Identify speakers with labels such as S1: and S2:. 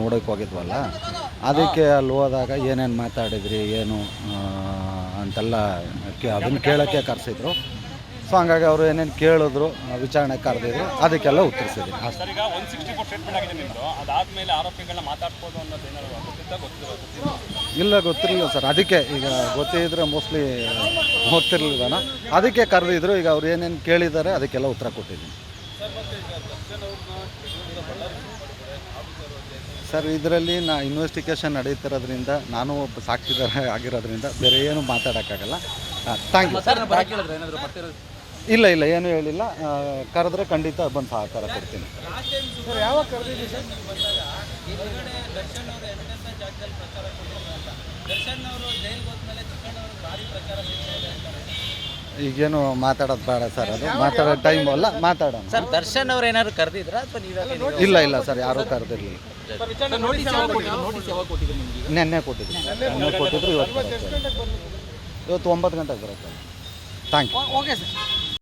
S1: ನೋಡೋಕೆ ಹೋಗಿದ್ವಲ್ಲ? ಅದಕ್ಕೆ ಅಲ್ಲಿ ಹೋದಾಗ ಏನೇನು ಮಾತಾಡಿದ್ರಿ ಏನು ಅಂತೆಲ್ಲ ಅದನ್ನು ಕೇಳೋಕ್ಕೆ ಕರೆಸಿದ್ರು. ಸೊ ಹಂಗಾಗಿ ಅವರು ಏನೇನು ಕೇಳಿದ್ರು ವಿಚಾರಣೆ ಕರೆದಿದ್ರು ಅದಕ್ಕೆಲ್ಲ ಉತ್ತರಿಸಿದ್ರು. ಇಲ್ಲ ಗೊತ್ತಿರಲಿಲ್ಲ ಸರ್. ಅದಕ್ಕೆ ಈಗ ಗೊತ್ತಿದ್ರೆ ಮೋಸ್ಟ್ಲಿ ಗೊತ್ತಿರಲಿಲ್ಲ ಅದಕ್ಕೆ ಕರೆದಿದ್ರು. ಈಗ ಅವ್ರು ಏನೇನು ಕೇಳಿದ್ದಾರೆ ಅದಕ್ಕೆಲ್ಲ ಉತ್ತರ ಕೊಟ್ಟಿದ್ದೀನಿ. ಸರ್ ಇದರಲ್ಲಿ ನಾ ಇನ್ವೆಸ್ಟಿಗೇಷನ್ ನಡೀತಿರೋದ್ರಿಂದ ನಾನು ಒಬ್ಬ ಸಾಕ್ಷಿದಾರ ಆಗಿರೋದ್ರಿಂದ ಬೇರೆ ಏನು ಮಾತಾಡೋಕ್ಕಾಗಲ್ಲ. ಥ್ಯಾಂಕ್ ಯು ಸರ್ ಇಲ್ಲ ಇಲ್ಲ ಏನೂ ಹೇಳಿಲ್ಲ. ಆ, ಕರೆದ್ರೆ ಖಂಡಿತ ಬಂದು ಸಹಕಾರ ಕೊಡ್ತೀನಿ. ಈಗೇನು ಮಾತಾಡೋದು ಬೇಡ ಸರ್ ಅದು. ಮಾತಾಡೋ ಟೈಮ್ ಅಲ್ಲ ಮಾತಾಡೋಣ.
S2: ಸರ್ ದರ್ಶನ್ ಅವ್ರು ಏನಾದ್ರು ಕರೆದಿದ್ರ ಅಥವಾ ನೀವೇ
S1: ಇಲ್ಲ ಇಲ್ಲ ಸರ್ ಯಾರೂ ಕರೆದಿರಲಿಲ್ಲ. ನೆನ್ನೆ ಕೊಟ್ಟಿದ್ರು. ನೆನ್ನೆ ಕೊಟ್ಟಿದ್ರು ಇವತ್ತು ಬರುತ್ತೆ ಇವತ್ತು ಒಂಬತ್ತು ಗಂಟೆಗೆ ಬರುತ್ತೆ. Thank you
S2: okay sir.